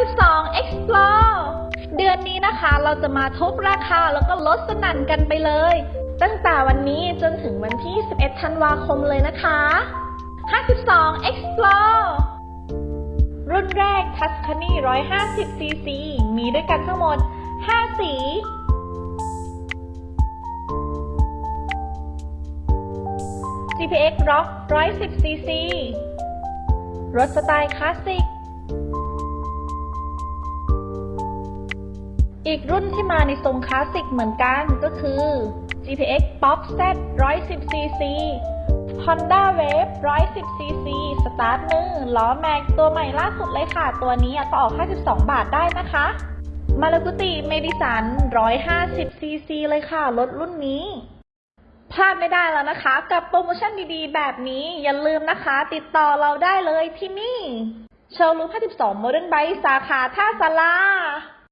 52 Explore เดือนนี้นะคะเราจะมาทบราคาแล้วก็ลดสนั่นกันไปเลย ตั้งแต่วันนี้จนถึงวันที่ 11 ธันวาคมเลยนะคะ 52 Explore รุ่นแรก Tuscany 150 cc มีด้วยกันทั้งหมด 5 สี GPX Rock 110 cc รถสไตล์คลาสสิก อีกรุ่นที่มาในทรงคลาสสิกเหมือนกันก็คือ GPX Pop Z 110 cc Honda Wave 110 cc สตาร์ทมือล้อแม็กตัวใหม่ล่าสุดเลยค่ะ ตัวนี้ก็ออก 52 บาทได้นะคะ มาลากุติเมดิสัน 150 cc เลยค่ะ รถรุ่นนี้พลาดไม่ได้แล้วนะคะ กับโปรโมชั่นดีๆ แบบนี้อย่าลืมนะคะ ติดต่อเราได้เลยที่นี่ โชว์รูม52 Modern Bike สาขาท่าสารา